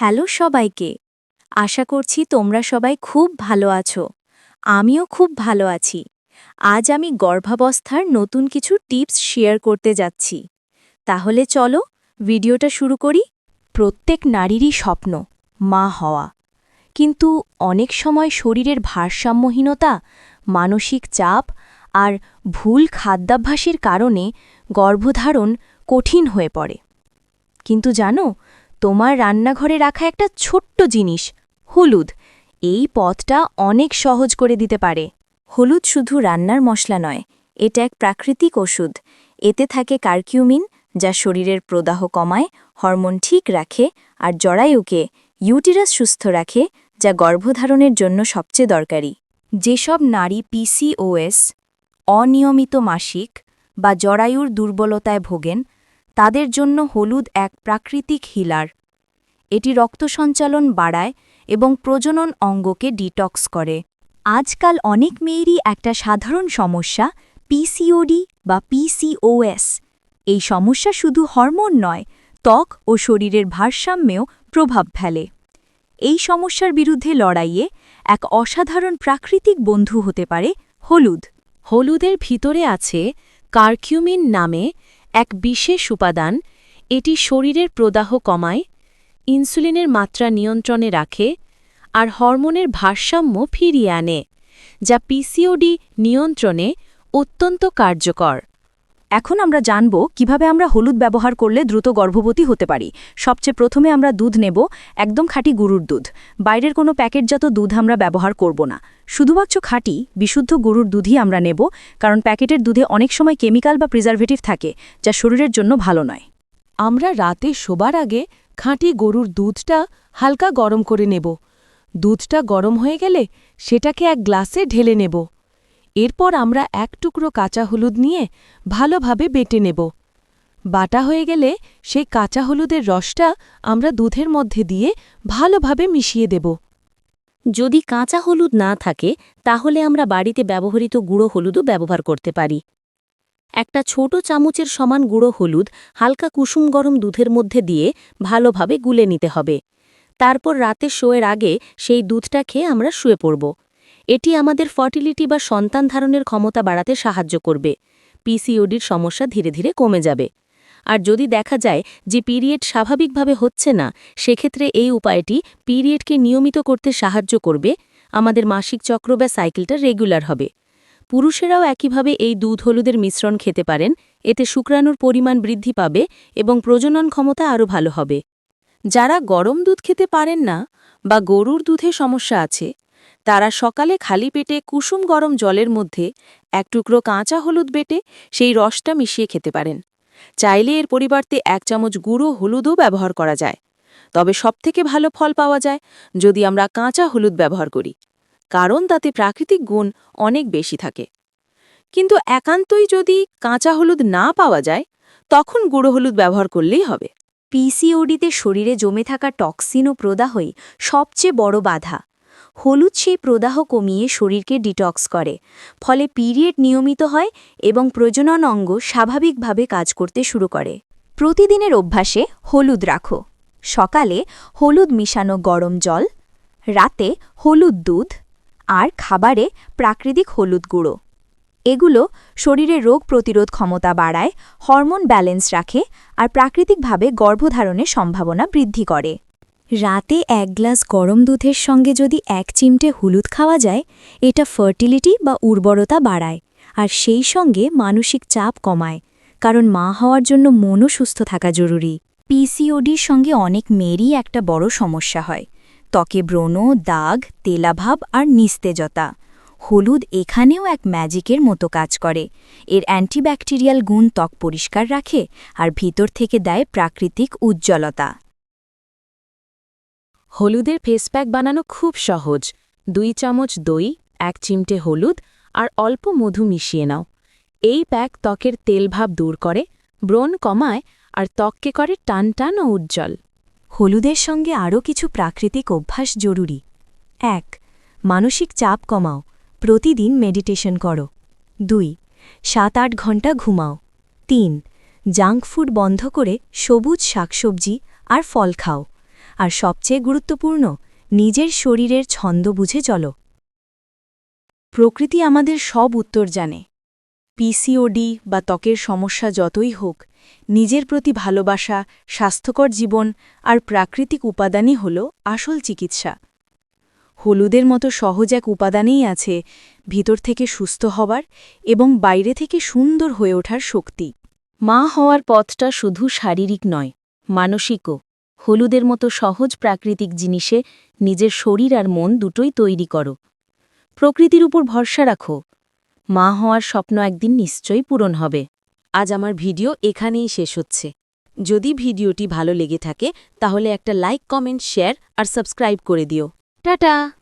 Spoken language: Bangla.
হ্যালো সবাইকে। আশা করছি তোমরা সবাই খুব ভালো আছো। আমিও খুব ভালো আছি। আজ আমি গর্ভাবস্থার নতুন কিছু টিপস শেয়ার করতে যাচ্ছি। তাহলে চলো ভিডিওটা শুরু করি। প্রত্যেক নারীরই স্বপ্ন, মা হওয়া। কিন্তু অনেক সময় শরীরের ভারসাম্যহীনতা, মানসিক চাপ আর ভুল খাদ্যাভ্যাসের কারণে গর্ভধারণ কঠিন হয়ে পড়ে। কিন্তু জানো তোমার রান্নাঘরে রাখা একটা ছোট্ট জিনিস, হলুদ। এই পথটা অনেক সহজ করে দিতে পারে। হলুদ শুধু রান্নার মশলা নয়, এটা এক প্রাকৃতিক ওষুধ। এতে থাকে কার্কিউমিন, যা শরীরের প্রদাহ কমায়, হরমোন ঠিক রাখে, আর জরায়ুকে ইউটিরাস সুস্থ রাখে, যা গর্ভধারণের জন্য সবচেয়ে দরকারি। যেসব নারী পিসিওএস অনিয়মিত মাসিক বা জরায়ুর দুর্বলতায় ভোগেন তাদের জন্য হলুদ এক প্রাকৃতিক হিলার। এটি রক্ত সঞ্চালন বাড়ায় এবং প্রজনন অঙ্গকে ডিটক্স করে। আজকাল অনেক মেয়েরই একটা সাধারণ সমস্যা পিসিওডি বা পিসিওএস এই সমস্যা শুধু হরমোন নয়, ত্বক ও শরীরের ভারসাম্যেও প্রভাব ফেলে। এই সমস্যার বিরুদ্ধে লড়াইয়ে এক অসাধারণ প্রাকৃতিক বন্ধু হতে পারে হলুদ। হলুদের ভিতরে আছে কার্কিউমিন নামে এক বিশেষ উপাদান, এটি শরীরের প্রদাহ কমায়, ইনসুলিনের মাত্রা নিয়ন্ত্রণে রাখে, আর হরমোনের ভারসাম্য ফিরিয়ে আনে, যা পিসিওডি নিয়ন্ত্রণে অত্যন্ত কার্যকর। এখন আমরা জানব কীভাবে আমরা হলুদ ব্যবহার করলে দ্রুত গর্ভবতী হতে পারি। সবচেয়ে প্রথমে আমরা দুধ নেব, একদম খাঁটি গরুর দুধ। বাইরের কোনো প্যাকেটজাত দুধ আমরা ব্যবহার করব না। শুধুমাত্র খাঁটি, বিশুদ্ধ গরুর দুধই আমরা নেব, কারণ প্যাকেটের দুধে অনেক সময় কেমিক্যাল বা প্রিজারভেটিভ থাকে, যা শরীরের জন্য ভালো নয়। আমরা রাতে শোবার আগে খাঁটি গরুর দুধটা হালকা গরম করে নেব। দুধটা গরম হয়ে গেলে সেটাকে এক গ্লাসে ঢেলে নেব। এরপর আমরা এক টুকরো কাঁচা হলুদ নিয়ে ভালোভাবে বেটে নেব। বাটা হয়ে গেলে সেই কাঁচা হলুদের রসটা আমরা দুধের মধ্যে দিয়ে ভালোভাবে মিশিয়ে দেব। যদি কাঁচা হলুদ না থাকে, তাহলে আমরা বাড়িতে ব্যবহৃত গুঁড়ো হলুদও ব্যবহার করতে পারি। একটা ছোট চামচের সমান গুঁড়ো হলুদ হালকা কুসুম গরম দুধের মধ্যে দিয়ে ভালোভাবে গুলে নিতে হবে। তারপর রাতে শোয়ের আগে সেই দুধটা খেয়ে আমরা শুয়ে পড়ব। এটি আমাদের ফার্টিলিটি বা সন্তান ধারণের ক্ষমতা বাড়াতে সাহায্য করবে। পিসিওডির সমস্যা ধীরে ধীরে কমে যাবে। আর যদি দেখা যায় যে পিরিয়ড স্বাভাবিকভাবে হচ্ছে না, সেক্ষেত্রে এই উপায়টি পিরিয়ডকে নিয়মিত করতে সাহায্য করবে। আমাদের মাসিক চক্র বা সাইকেলটা রেগুলার হবে। পুরুষেরাও একইভাবে এই দুধ হলুদের মিশ্রণ খেতে পারেন। এতে শুক্রাণুর পরিমাণ বৃদ্ধি পাবে এবং প্রজনন ক্ষমতা আরও ভালো হবে। যারা গরম দুধ খেতে পারেন না বা গরুর দুধে সমস্যা আছে তারা সকালে খালি পেটে কুসুম গরম জলের মধ্যে এক টুকরো কাঁচা হলুদ বেটে সেই রসটা মিশিয়ে খেতে পারেন। চাইলে এর পরিবর্তে এক চামচ গুঁড়ো হলুদও ব্যবহার করা যায়। তবে সবথেকে ভালো ফল পাওয়া যায় যদি আমরা কাঁচা হলুদ ব্যবহার করি, কারণ তাতে প্রাকৃতিক গুণ অনেক বেশি থাকে। কিন্তু একান্তই যদি কাঁচা হলুদ না পাওয়া যায়, তখন গুঁড়ো হলুদ ব্যবহার করলেই হবে। পিসিওডিতে শরীরে জমে থাকা টক্সিন ও প্রদাহই সবচেয়ে বড় বাধা। হলুদ সেই প্রদাহ কমিয়ে শরীরকে ডিটক্স করে, ফলে পিরিয়ড নিয়মিত হয় এবং প্রজনন অঙ্গ স্বাভাবিকভাবে কাজ করতে শুরু করে। প্রতিদিনের অভ্যাসে হলুদ রাখো। সকালে হলুদ মিশানো গরম জল, রাতে হলুদ দুধ, আর খাবারে প্রাকৃতিক হলুদ গুঁড়ো। এগুলো শরীরে রোগ প্রতিরোধ ক্ষমতা বাড়ায়, হরমোন ব্যালেন্স রাখে, আর প্রাকৃতিকভাবে গর্ভধারণের সম্ভাবনা বৃদ্ধি করে। রাতে এক গ্লাস গরম দুধের সঙ্গে যদি এক চিমটে হলুদ খাওয়া যায়, এটা ফার্টিলিটি বা উর্বরতা বাড়ায়, আর সেই সঙ্গে মানসিক চাপ কমায়, কারণ মা হওয়ার জন্য মনও সুস্থ থাকা জরুরি। পিসিওডির সঙ্গে অনেক মেয়েরই একটা বড় সমস্যা হয়, ত্বকে ব্রণ, দাগ, তেলাভাব আর নিস্তেজতা। হলুদ এখানেও এক ম্যাজিকের মতো কাজ করে, এর অ্যান্টিব্যাকটেরিয়াল গুণ ত্বক পরিষ্কার রাখে আর ভিতর থেকে দেয় প্রাকৃতিক উজ্জ্বলতা। হলুদের ফেস প্যাক বানানো খুব সহজ। দুই চামচ দই, এক চিমটে হলুদ আর অল্প মধু মিশিয়ে নাও। এই প্যাক ত্বকের তেলভাব দূর করে, ব্রণ কমায় আর ত্বককে করে টান টান ও উজ্জ্বল। হলুদের সঙ্গে আরও কিছু প্রাকৃতিক অভ্যাস জরুরি। এক, মানসিক চাপ কমাও। প্রতিদিন মেডিটেশন করো। দুই, সাত আট ঘণ্টা ঘুমাও। তিন জাঙ্ক ফুড বন্ধ করে সবুজ শাকসবজি আর ফল খাও। আর সবচেয়ে গুরুত্বপূর্ণ, নিজের শরীরের ছন্দ বুঝে চলো। প্রকৃতি আমাদের সব উত্তর জানে। পিসিওডি বা ত্বকের সমস্যা যতই হোক, নিজের প্রতি ভালোবাসা, স্বাস্থ্যকর জীবন আর প্রাকৃতিক উপাদানই হল আসল চিকিৎসা। হলুদের মতো সহজ এক উপাদানেই আছে ভিতর থেকে সুস্থ হওয়ার এবং বাইরে থেকে সুন্দর হয়ে ওঠার শক্তি। মা হওয়ার পথটা শুধু শারীরিক নয়, মানসিকও। হলুদের মতো সহজ প্রাকৃতিক জিনিসে নিজের শরীর আর মন দুটোই তৈরি করো। প্রকৃতির উপর ভরসা রাখো। মা হওয়ার স্বপ্ন একদিন নিশ্চয়ই পূরণ হবে। আজ আমার ভিডিও এখানেই শেষ হচ্ছে। যদি ভিডিওটি ভালো লেগে থাকে, তাহলে একটা লাইক, কমেন্ট, শেয়ার আর সাবস্ক্রাইব করে দিও। টাটা!